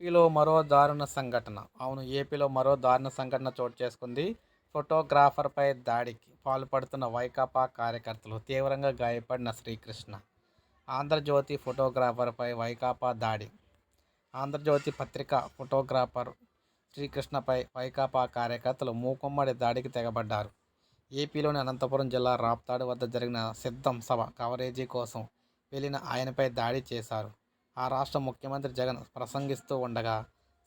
ఏపీలో మరో దారుణ సంఘటన. అవును ఏపీలో మరో దారుణ సంఘటన చోటు చేసుకుంది. ఫోటోగ్రాఫర్పై దాడికి పాల్పడుతున్న వైకాపా కార్యకర్తలు తీవ్రంగా గాయపడిన శ్రీకృష్ణ. ఆంధ్రజ్యోతి ఫోటోగ్రాఫర్పై వైకాపా దాడి. ఆంధ్రజ్యోతి పత్రిక ఫోటోగ్రాఫర్ శ్రీకృష్ణపై వైకాపా కార్యకర్తలు మూకుమ్మడి దాడికి తెగబడ్డారు. ఏపీలోని అనంతపురం జిల్లా రాప్తాడు వద్ద జరిగిన సిద్ధం సభ కవరేజీ కోసం వెళ్ళిన ఆయనపై దాడి చేశారు. ఆ రాష్ట్ర ముఖ్యమంత్రి జగన్ ప్రసంగిస్తూ ఉండగా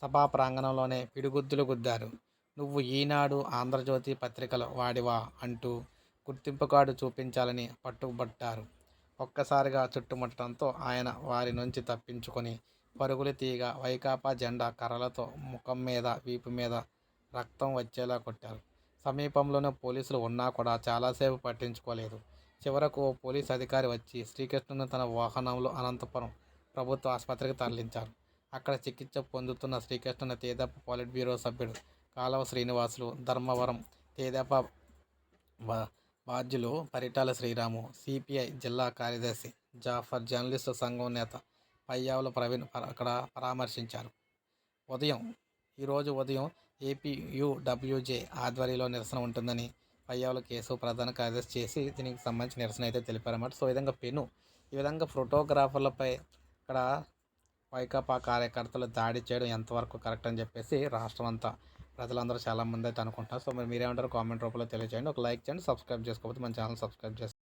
సభా ప్రాంగణంలోనే పిడిగుద్దులు గుద్దారు. నువ్వు ఈనాడు ఆంధ్రజ్యోతి పత్రికల వాడివా అంటూ గుర్తింపు కార్డు చూపించాలని పట్టుబట్టారు. ఒక్కసారిగా చుట్టుముట్టడంతో ఆయన వారి నుంచి తప్పించుకొని పరుగులు తీయగా వైకాపా జెండా కర్రలతో ముఖం మీద వీపు మీద రక్తం వచ్చేలా కొట్టారు. సమీపంలోనే పోలీసులు ఉన్నా కూడా చాలాసేపు పట్టించుకోలేదు. చివరకు ఓ పోలీస్ అధికారి వచ్చి శ్రీకృష్ణుని తన వాహనంలో అనంతపురం ప్రభుత్వ ఆసుపత్రికి తరలించారు. అక్కడ చికిత్స పొందుతున్న శ్రీకృష్ణ తేదప్ప పాలిట్ బ్యూరో సభ్యుడు కాలవ శ్రీనివాసులు ధర్మవరం తేదప్ప బా బాధ్యులు పరిటాల శ్రీరాము సిపిఐ జిల్లా కార్యదర్శి జాఫర్ జర్నలిస్టు సంఘం నేత పయ్యావుల ప్రవీణ్ అక్కడ పరామర్శించారు. ఉదయం ఈరోజు ఉదయం ఏపీయూడబ్ల్యూజే ఆధ్వర్యంలో నిరసన ఉంటుందని పయ్యావుల కేసు ప్రధాన కార్యదర్శి చేసి దీనికి సంబంధించి నిరసన అయితే తెలిపారన్నమాట సో ఈ విధంగా పెను ఈ విధంగా ఫోటోగ్రాఫర్లపై ఇక్కడ వైకాపా కార్యకర్తలు దాడి చేయడం ఎంతవరకు కరెక్ట్ అని చెప్పేసి రాష్ట్రం అంతా ప్రజలందరూ చాలామంది అయితే అనుకుంటున్నారు. సో మరి మీరేమంటారు కామెంట్ రూపంలో తెలియజేయండి ఒక లైక్ చేయండి సబ్స్క్రైబ్ చేసుకోకపోతే మన ఛానల్ సబ్స్క్రైబ్ చేసుకోండి